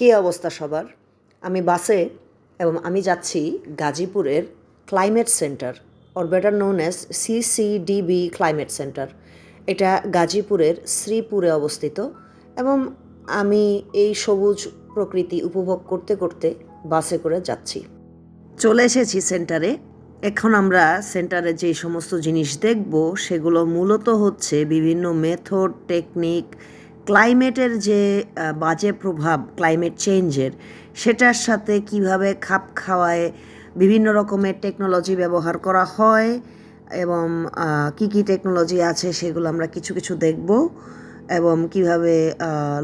কী অবস্থা সবার? আমি বাসে এবং আমি যাচ্ছি গাজীপুরের climate centre or better known as CCDB climate centre এটা গাজীপুরের শ্রীপুরে অবস্থিত এবং আমি এই সবুজ প্রকৃতি উপভোগ করতে করতে বাসে করে যাচ্ছি। চলে এসেছি সেন্টারে এখন আমরা সেন্টারে যে সমস্ত জিনিস দেখব, সেগুলো মূলত হচ্ছে বিভিন্ন মেথড টেকনিক ক্লাইমেটের যে বাজে প্রভাব, ক্লাইমেট চেঞ্জের, সেটার সাথে কীভাবে খাপ খাওয়ায়, বিভিন্ন রকমের টেকনোলজি ব্যবহার করা হয় এবং কি কি টেকনোলজি আছে সেগুলো আমরা কিছু কিছু দেখব এবং কীভাবে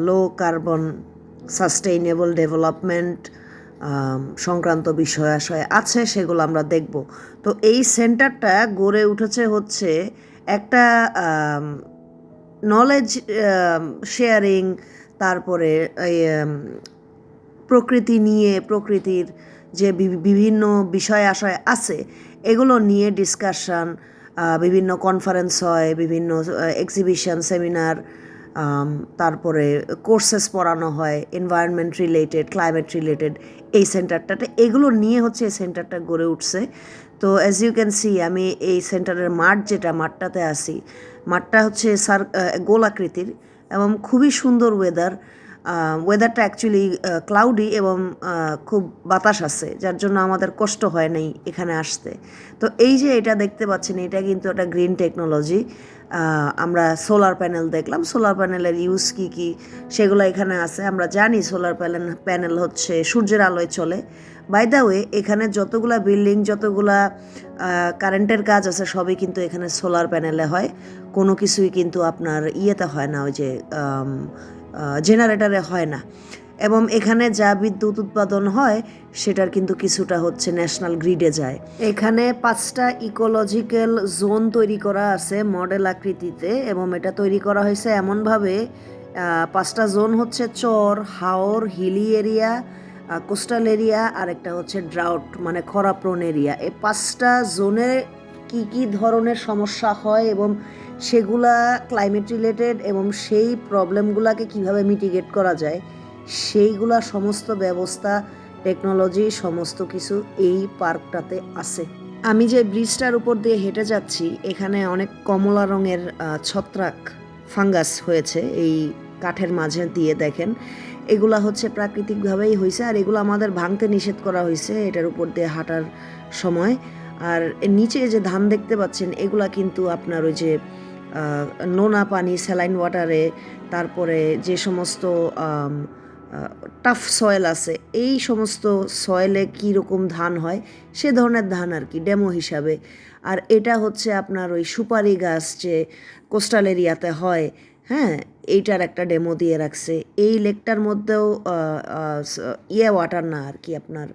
লো কার্বন সাস্টেইনেবল ডেভেলপমেন্ট সংক্রান্ত বিষয় আশয় আছে সেগুলো আমরা দেখব। তো এই সেন্টারটা গড়ে উঠেছে হচ্ছে একটা নলেজ শেয়ারিং তারপরে প্রকৃতি নিয়ে, প্রকৃতির যে বিভিন্ন বিষয় আশয় আছে, এগুলো নিয়ে ডিসকাশন বিভিন্ন কনফারেন্স হয়, বিভিন্ন এক্সিবিশন সেমিনার তারপরে কোর্সেস পড়ানো হয় এনভায়রনমেন্ট রিলেটেড ক্লাইমেট রিলেটেড এই সেন্টারটাতে এগুলো নিয়ে হচ্ছে এই সেন্টারটা গড়ে উঠছে। তো অ্যাজ ইউ ক্যান সি আমি এই সেন্টারের মাঠ যেটা, মাঠটাতে আসি মাঠটা হচ্ছে সার গোলাকৃতির এবং খুবই সুন্দর ওয়েদার ওয়েদারটা অ্যাকচুয়ালি ক্লাউডি এবং খুব বাতাস আছে, যার জন্য আমাদের কষ্ট হয় নাই এখানে আসতে। তো এই যে এটা দেখতে পাচ্ছেন, এটা কিন্তু একটা গ্রিন টেকনোলজি আমরা সোলার প্যানেল দেখলাম। সোলার প্যানেলের ইউজ কী কী সেগুলো এখানে আছে। আমরা জানি সোলার প্যানেল প্যানেল হচ্ছে সূর্যের আলোয় চলে। বাই দ্য ওয়ে এখানে যতগুলা বিল্ডিং যতগুলা কারেন্টের কাজ আছে, সবই কিন্তু এখানে সোলার প্যানেলে হয়। কোনো কিছুই কিন্তু আপনার ইয়েতে হয় না, ওই যে জেনারেটরে হয় না। এবং এখানে যা বিদ্যুৎ উৎপাদন হয়, সেটার কিন্তু কিছুটা হচ্ছে ন্যাশনাল গ্রিডে যায়। এখানে পাঁচটা ইকোলজিক্যাল জোন তৈরি করা আছে মডেল আকৃতিতে এবং এটা তৈরি করা হয়েছে এমনভাবে পাঁচটা জোন হচ্ছে চর, হাওর হিলি এরিয়া কোস্টাল এরিয়া আর একটা হচ্ছে ড্রাউট মানে খরাপ্রোন এরিয়া এই পাঁচটা জোনে কি কি ধরনের সমস্যা হয় এবং সেগুলা ক্লাইমেট রিলেটেড এবং সেই প্রবলেমগুলোকে কীভাবে মিটিগেট করা যায় সেইগুলা সমস্ত ব্যবস্থা টেকনোলজি সমস্ত কিছু এই পার্কটাতে আছে। আমি যে ব্রিজটার উপর দিয়ে হেঁটে যাচ্ছি, এখানে অনেক কমলা রঙের ছত্রাক ফাঙ্গাস হয়েছে এই কাঠের মাঝে দিয়ে দেখেন। এগুলা হচ্ছে প্রাকৃতিকভাবেই হয়েছে আর এগুলো আমাদের ভাঙতে নিষেধ করা হয়েছে এটার উপর দিয়ে হাঁটার সময়। আর নিচে যে ধান দেখতে পাচ্ছেন, এগুলা কিন্তু আপনার ওই যে নোনা পানি, স্যালাইন ওয়াটারে, তারপরে যে সমস্ত টাফ সয়েল আছে। এই সমস্ত সয়েলে কী রকম ধান হয়, সে ধরনের ধান আর কি ডেমো হিসাবে। আর এটা হচ্ছে আপনার ওই সুপারি গাছ যে কোস্টাল এরিয়াতে হয় হ্যাঁ এইটার একটা ডেমো দিয়ে রাখছে। এই লেকটার মধ্যেও ইয়ে ওয়াটার না আর কি আপনার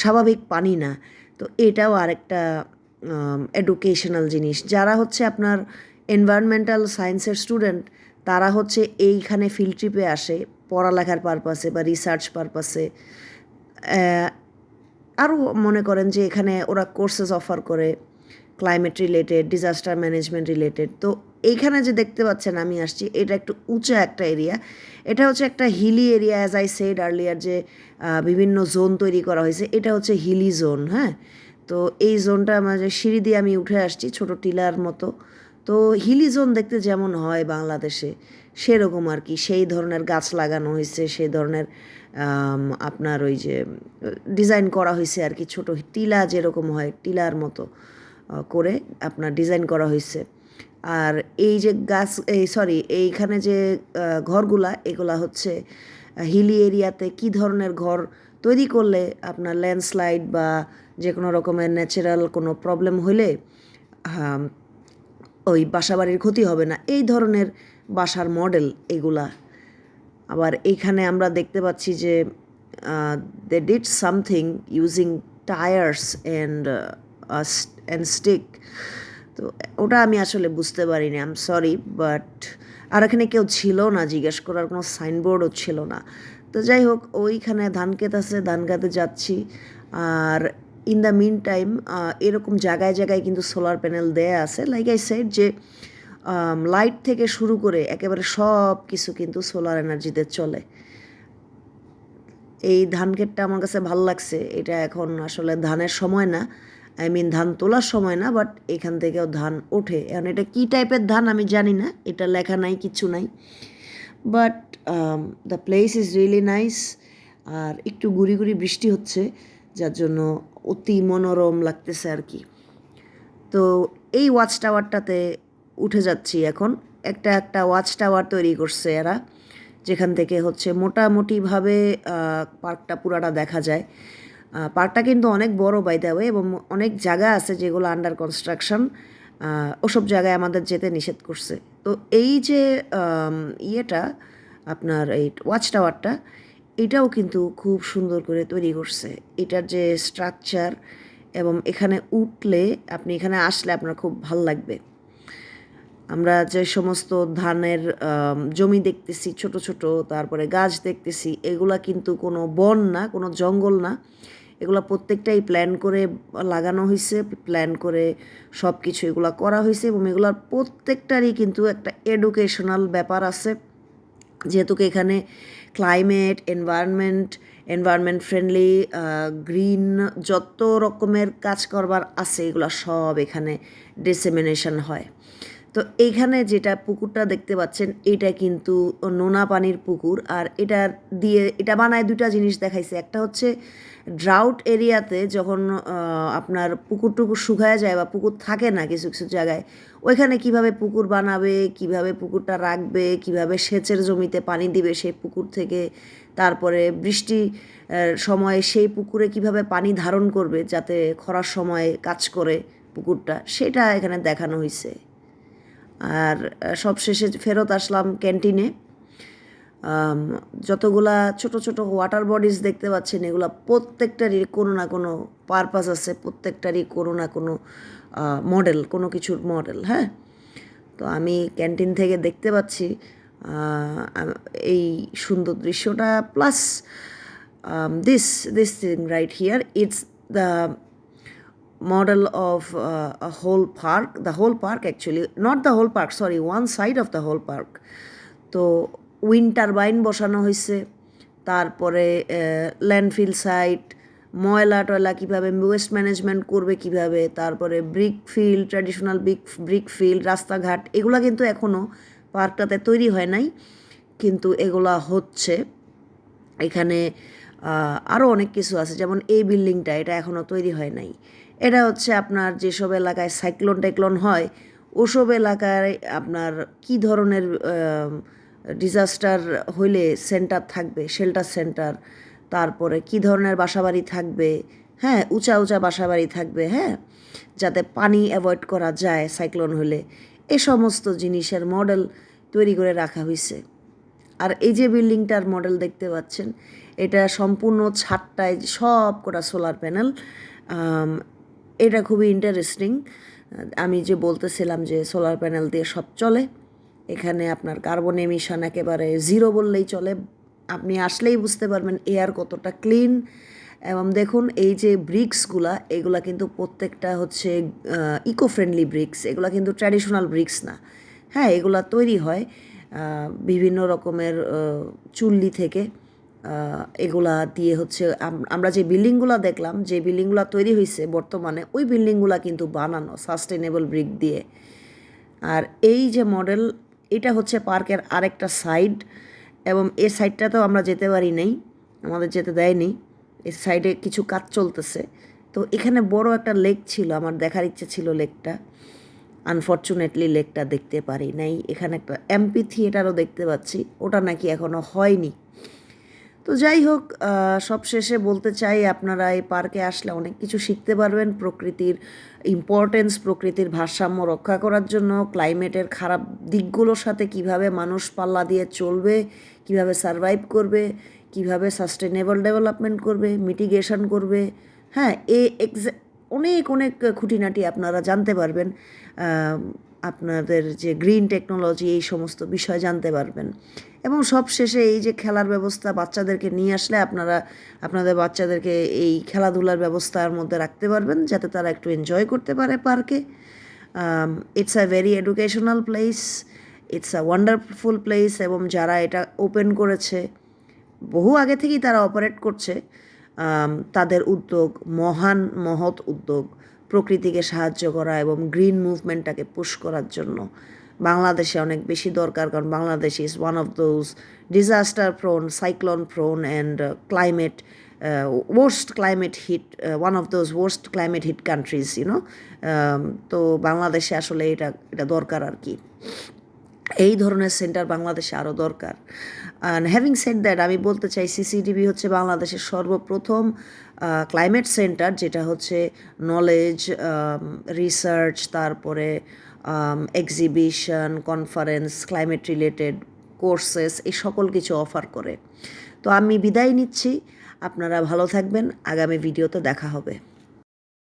স্বাভাবিক পানি না। তো এটাও আরেকটা এডুকেশনাল জিনিস। যারা হচ্ছে আপনার এনভায়রনমেন্টাল সায়েন্সের স্টুডেন্ট তারা হচ্ছে এইখানে ফিল্ড ট্রিপে আসে, পড়ালেখার পারপাসে বা রিসার্চ পারপাসে আরও মনে করেন যে এখানে ওরা কোর্সেস অফার করে climate related disaster management related তো এইখানে যে দেখতে পাচ্ছেন আমি আসছি, এটা একটু উঁচা একটা এরিয়া এটা হচ্ছে একটা hilly area as I said earlier যে বিভিন্ন জোন তৈরি করা হয়েছে, এটা হচ্ছে হিলি জোন হ্যাঁ? তো এই জোনটা আমার সিঁড়ি দিয়ে আমি উঠে আসছি, ছোট টিলার মতো। তো হিলি জোন দেখতে যেমন হয় বাংলাদেশে, সেরকম আর কি। সেই ধরনের গাছ লাগানো হয়েছে, সেই ধরনের আপনার ওই যে, ডিজাইন করা হয়েছে আর কি। ছোট টিলা যেরকম হয়, টিলার মতো করে আপনার ডিজাইন করা হয়েছে। আর এই যে গাছ, এই সরি, এইখানে যে ঘরগুলা, এগুলা হচ্ছে, হিলি এরিয়াতে কি ধরনের ঘর তৈরি করলে আপনার ল্যান্ডস্লাইড বা যে কোনো রকমের ন্যাচারাল কোনো প্রবলেম হলে ওই বাসা বাড়ির ক্ষতি হবে না। এই ধরনের বাসার মডেল এগুলা। আবার এইখানে আমরা দেখতে পাচ্ছি যে they did something using tyres and and stick তো ওটা আমি আসলে বুঝতে পারিনি আম সরি বাট আর এখানে কেউ ছিল না, জিজ্ঞেস করার কোনো সাইনবোর্ডও ছিল না। তো যাই হোক, ওইখানে ধান ক্ষেত আছে ধান খেতে যাচ্ছি। আর ইন দ্য মিন টাইম এরকম জায়গায় জায়গায় কিন্তু সোলার প্যানেল দেয়া আছে। লাইক আই সেড যে লাইট থেকে শুরু করে একেবারে সব কিছু কিন্তু সোলার এনার্জিতে চলে। এই ধান ক্ষেতটা আমার কাছে ভালো লাগছে। এটা এখন আসলে ধানের সময় না। আই মিন ধান তোলার সময় না বাট এখান থেকেও ধান ওঠে। এখন এটা কী টাইপের ধান আমি জানি না। এটা লেখা নাই, কিছু নাই। But the place is really nice আর একটু গুড়ি গুড়ি বৃষ্টি হচ্ছে, যার জন্য অতি মনোরম লাগতেছে আর কি। তো এই ওয়াচ টাওয়ারটাতে উঠে যাচ্ছি এখন। একটা একটা ওয়াচ টাওয়ার তৈরি করছে এরা, যেখান থেকে হচ্ছে মোটামুটিভাবে পার্কটা পুরাটা দেখা যায়। পার্কটা কিন্তু অনেক বড় বাই দ্য এবং অনেক জায়গা আছে যেগুলো আন্ডার কনস্ট্রাকশন ওসব জায়গায় আমাদের যেতে নিষেধ করছে। তো এই যে ইয়েটা, আপনার এই ওয়াচ টাওয়ারটা এটাও কিন্তু খুব সুন্দর করে তৈরি করছে। এটার যে স্ট্রাকচার এবং এখানে উঠলে, আপনি এখানে আসলে আপনার খুব ভালো লাগবে। আমরা যে সমস্ত ধানের জমি দেখতেছি, ছোট ছোট, তারপরে গাছ দেখতেছি, এগুলা কিন্তু কোনো বন না, কোনো জঙ্গল না। এগুলা প্রত্যেকটাই প্ল্যান করে লাগানো হয়েছে প্ল্যান করে সব কিছু এগুলা করা হয়েছে এবং এগুলোর প্রত্যেকটারই কিন্তু একটা এডুকেশনাল ব্যাপার আছে। যেহেতুকে এখানে climate environment environment friendly green যত রকমের কাজ করবার আছে এগুলো সব এখানে ডিসেমিনেশন হয়। তো এইখানে যেটা পুকুরটা দেখতে পাচ্ছেন এটা কিন্তু নোনা পানির পুকুর। আর এটা দিয়ে, এটা বানায় দুটা জিনিস দেখাইছে। একটা হচ্ছে ড্রাউট এরিয়াতে যখন আপনার পুকুর টুকুর শুকায় যায় বা পুকুর থাকে না কিছু কিছু জায়গায়, ওইখানে কীভাবে পুকুর বানাবে, কীভাবে পুকুরটা রাখবে, কীভাবে সেচের জমিতে পানি দিবে সেই পুকুর থেকে, তারপরে বৃষ্টি সময়ে সেই পুকুরে কীভাবে পানি ধারণ করবে যাতে খরার সময় কাজ করে পুকুরটা, সেটা এখানে দেখানো হয়েছে আর আহ, সবশেষে ফেরত আসলাম ক্যান্টিনে। যতগুলা ছোট ছোট ওয়াটার বডিজ দেখতে পাচ্ছেন এগুলা প্রত্যেকটারই কোনো না কোনো পারপাস আছে প্রত্যেকটারই কোনো না কোনো মডেল কোনো কিছুর মডেল হ্যাঁ? তো আমি ক্যান্টিন থেকে দেখতে পাচ্ছি এই সুন্দর দৃশ্যটা plus this this thing right here it's the model of uh, a whole park. The whole park actually. Not the whole park sorry one side of the whole park. তো উইন্ড টারবাইন বসানো হয়েছে। তারপরে landfill site ময়লা টয়লা কীভাবে waste management করবে কীভাবে তারপরে brick field traditional brick brick field রাস্তাঘাট এগুলা কিন্তু এখনও পার্কটাতে তৈরি হয় নাই। কিন্তু এগুলা হচ্ছে। এখানে আরও অনেক কিছু আছে। যেমন এই বিল্ডিংটা এটা এখনও তৈরি হয় নাই। এটা হচ্ছে আপনার যেসব এলাকায় সাইক্লোন টাইক্লোন হয়, ওসব এলাকায় আপনার কি ধরনের ডিজাস্টার হইলে সেন্টার থাকবে শেল্টার সেন্টার তারপরে কি ধরনের বাসাবাড়ি থাকবে হ্যাঁ উঁচা উঁচা বাসাবাড়ি থাকবে হ্যাঁ যাতে পানি অ্যাভয়েড করা যায় সাইক্লোন হলে এ সমস্ত জিনিসের মডেল তৈরি করে রাখা হয়েছে আর এই যে বিল্ডিংটার মডেল দেখতে পাচ্ছেন, এটা সম্পূর্ণ ছাদটায় সব কটা সোলার প্যানেল এটা খুবই ইন্টারেস্টিং আমি যে বলতেছিলাম যে সোলার প্যানেল দিয়ে সব চলে, এখানে আপনার কার্বন এমিশন একেবারে জিরো বললেই চলে। আপনি আসলেই বুঝতে পারবেন এয়ার কতটা ক্লিন এবং দেখুন, এই যে ব্রিক্সগুলা এগুলা কিন্তু প্রত্যেকটা হচ্ছে ইকো ফ্রেন্ডলি ব্রিক্স এগুলা কিন্তু ট্র্যাডিশনাল ব্রিক্স না। হ্যাঁ এগুলা তৈরি হয় বিভিন্ন রকমের চুল্লি থেকে। এগুলা দিয়ে হচ্ছে আম- আমরা যে বিল্ডিংগুলো দেখলাম, যে বিল্ডিংগুলো তৈরি হয়েছে বর্তমানে, ওই বিল্ডিংগুলো কিন্তু বানানো সাস্টেনেবল ব্রিক দিয়ে। আর এই যে মডেল এটা হচ্ছে পার্কের আরেকটা সাইড এবং এই সাইডটাতেও আমরা যেতে পারি নাই, আমাদের যেতে দেয়নি এই সাইডে কিছু কাজ চলতেছে। তো এখানে বড় একটা লেক ছিল, আমার দেখার ইচ্ছে ছিল লেকটা আনফর্চুনেটলি লেকটা দেখতে পারি নাই। এখানে একটা এমপি থিয়েটারও দেখতে পাচ্ছি, ওটা নাকি এখনও হয়নি। তো যাই হোক আহ, সবশেষে বলতে চাই আপনারা এই পার্কে আসলে অনেক কিছু শিখতে পারবেন। প্রকৃতির ইম্পর্টেন্স প্রকৃতির ভারসাম্য রক্ষা করার জন্য ক্লাইমেটের খারাপ দিকগুলোর সাথে কীভাবে মানুষ পাল্লা দিয়ে চলবে কীভাবে সারভাইভ করবে কীভাবে সাস্টেনেবল ডেভেলপমেন্ট করবে মিটিগেশন করবে হ্যাঁ এ এক্সা অনেক অনেক খুঁটিনাটি আপনারা জানতে পারবেন। আপনাদের যে গ্রিন টেকনোলজি এই সমস্ত বিষয় জানতে পারবেন। এবং সব শেষে এই যে খেলার ব্যবস্থা বাচ্চাদেরকে নিয়ে আসলে আপনারা, আপনাদের বাচ্চাদেরকে এই খেলাধুলার ব্যবস্থার মধ্যে রাখতে পারবেন যাতে তারা একটু এনজয় করতে পারে পার্কে it's a very educational place it's a wonderful place এবং যারা এটা ওপেন করেছে, বহু আগে থেকেই তারা অপারেট করছে তাদের উদ্যোগ, মহান মহৎ উদ্যোগ, প্রকৃতিকে সাহায্য করা এবং গ্রিন মুভমেন্টটাকে পুশ করার জন্য। বাংলাদেশে অনেক বেশি দরকার, কারণ Bangladesh is one of those disaster prone cyclone prone and climate worst climate hit one of those worst climate hit countries you know তো বাংলাদেশে আসলে এটা এটা দরকার আর কি। এই ধরনের সেন্টার বাংলাদেশে আরও দরকার। অ্যান্ড হ্যাভিং সেড দ্যাট আমি বলতে চাই সিসিটিভি হচ্ছে বাংলাদেশের সর্বপ্রথম ক্লাইমেট সেন্টার যেটা হচ্ছে নলেজ রিসার্চ তারপরে exhibition conference climate related courses এই সকল কিছু অফার করে। তো আমি বিদায় নিচ্ছি। আপনারা ভালো থাকবেন। আগামী ভিডিওতে দেখা হবে।